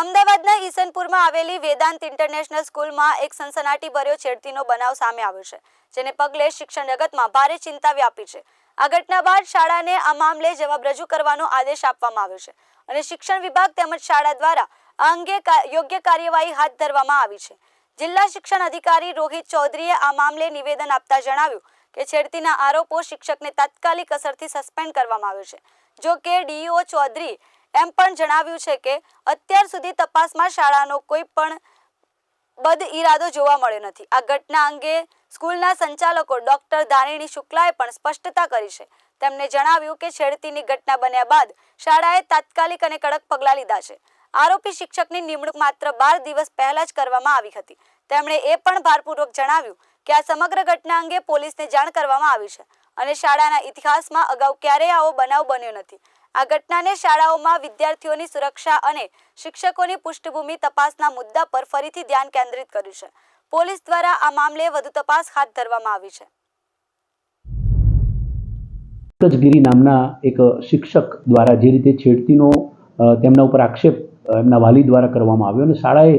અમદાવાદના ઈસનપુરમાં આવેલી વેદાંત ઇન્ટરનેશનલ સ્કૂલમાં એક સનસનાટી ભર્યો છેડતીનો બનાવ સામે આવ્યો છે, જેને પગલે શિક્ષણ જગતમાં ભારે ચિંતા વ્યાપી છે. આ ઘટના બાદ શાળાને આ મામલે જવાબ રજૂ કરવાનો આદેશ આપવામાં આવ્યો છે અને શિક્ષણ વિભાગ તેમજ શાળા દ્વારા આ અંગે યોગ્ય કાર્યવાહી હાથ ધરવામાં આવી છે. જિલ્લા શિક્ષણ અધિકારી રોહિત ચૌધરીએ આ મામલે નિવેદન આપતા જણાવ્યું કે છેડતીના આરોપો શિક્ષકને તાત્કાલિક અસરથી સસ્પેન્ડ કરવામાં આવ્યો છે. જો કે ડીઈઓ ચૌધરી એમ પણ જણાવ્યું છે કે અત્યાર સુધી તપાસમાં શાળાનો કોઈ પણ બદ ઈરાદો જોવા મળ્યો નથી. આ ઘટના અંગે સ્કૂલના સંચાલકો ડોક્ટર ધારિણી શુક્લાએ પણ સ્પષ્ટતા કરી છે. તેમણે જણાવ્યું કે છેડતીની ઘટના બન્યા બાદ શાળાએ તાત્કાલિક અને કડક પગલાં લીધા છે. આરોપી શિક્ષકની નિમણૂક માત્ર બાર દિવસ પહેલા જ કરવામાં આવી હતી. તેમણે એ પણ ભારપૂર્વક જણાવ્યું કે આ સમગ્ર ઘટના અંગે પોલીસને જાણ કરવામાં આવી છે. અને શાળાના ઇતિહાસમાં અગાઉ ક્યારેય આવો બનાવ બન્યો નથી. આ ઘટનાને શાળાઓમાં વિદ્યાર્થીઓની સુરક્ષા અને શિક્ષકોની પૃષ્ઠભૂમિ તપાસના મુદ્દા પર ફરીથી ધ્યાન કેન્દ્રિત કર્યું છે. પોલીસ દ્વારા આ મામલે વધુ તપાસ હાથ ધરવામાં આવી છે. પંકજગીરી નામના એક શિક્ષક દ્વારા જે રીતે છેડતીનો તેમના ઉપર આક્ષેપ એમના વાલી દ્વારા કરવામાં આવ્યો અને શાળાએ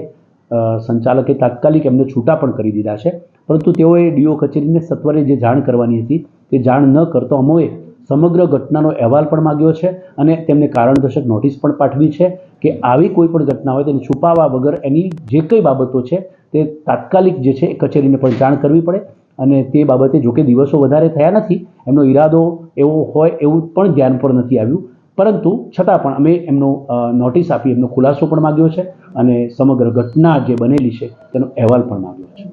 સંચાલકે તાત્કાલિક એમને છૂટા પણ કરી દીધા છે. પરંતુ તેઓએ ડીઓ કચેરીને સત્વરે જે જાણ કરવાની હતી તે જાણ ન કરતો અમોએ સમગ્ર ઘટનાનો અહેવાલ પણ માગ્યો છે અને તેમને કારણદર્શક નોટિસ પણ પાઠવી છે કે આવી કોઈ પણ ઘટના હોય તેને છુપાવવા વગર એની જે કંઈ બાબતો છે તે તાત્કાલિક જે છે એ કચેરીને પણ જાણ કરવી પડે અને તે બાબતે જોકે દિવસો વધારે થયા નથી, એમનો ઈરાદો એવો હોય એવું પણ ધ્યાન પર નથી આવ્યું. પરંતુ છતાં પણ અમે એમનો નોટિસ આપી, એમનો ખુલાસો પણ માગ્યો છે અને સમગ્ર ઘટના જે બનેલી છે તેનો અહેવાલ પણ માગ્યો છે?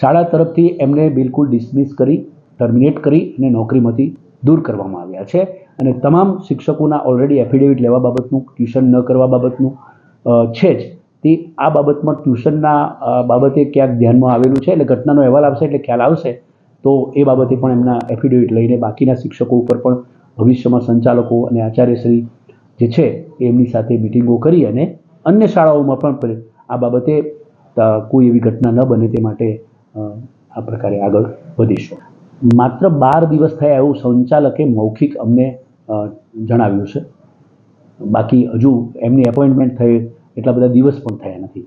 શાળા તરફથી એમને બિલકુલ ડિસમિસ કરી ટર્મિનેટ કરી અને નોકરીમાંથી દૂર કરવામાં આવ્યા છે. અને તમામ શિક્ષકોના ઓલરેડી એફિડેવિટ લેવા બાબતનું ટ્યુશન ન કરવા બાબતનું છે જ. તે આ બાબતમાં ટ્યુશનના બાબતે ક્યાંક ધ્યાનમાં આવેલું છે. એટલે ઘટનાનો અહેવાલ આવશે, એટલે ખ્યાલ આવશે. તો એ બાબતે પણ એમના એફિડેવિટ લઈને બાકીના શિક્ષકો ઉપર પણ ભવિષ્યમાં સંચાલકો અને આચાર્યશ્રી જે છે, એમની સાથે મિટિંગો કરી અને અન્ય શાળાઓમાં પણ આ બાબતે કોઈ એવી ઘટના ન બને તે માટે આ પ્રકારે આગળ વધીશું. માત્ર બાર દિવસ થયા એવું સંચાલકે મૌખિક અમને જણાવ્યું છે. બાકી હજુ એમની એપોઇન્ટમેન્ટ થઈ એટલા બધા દિવસ પણ થયા નથી.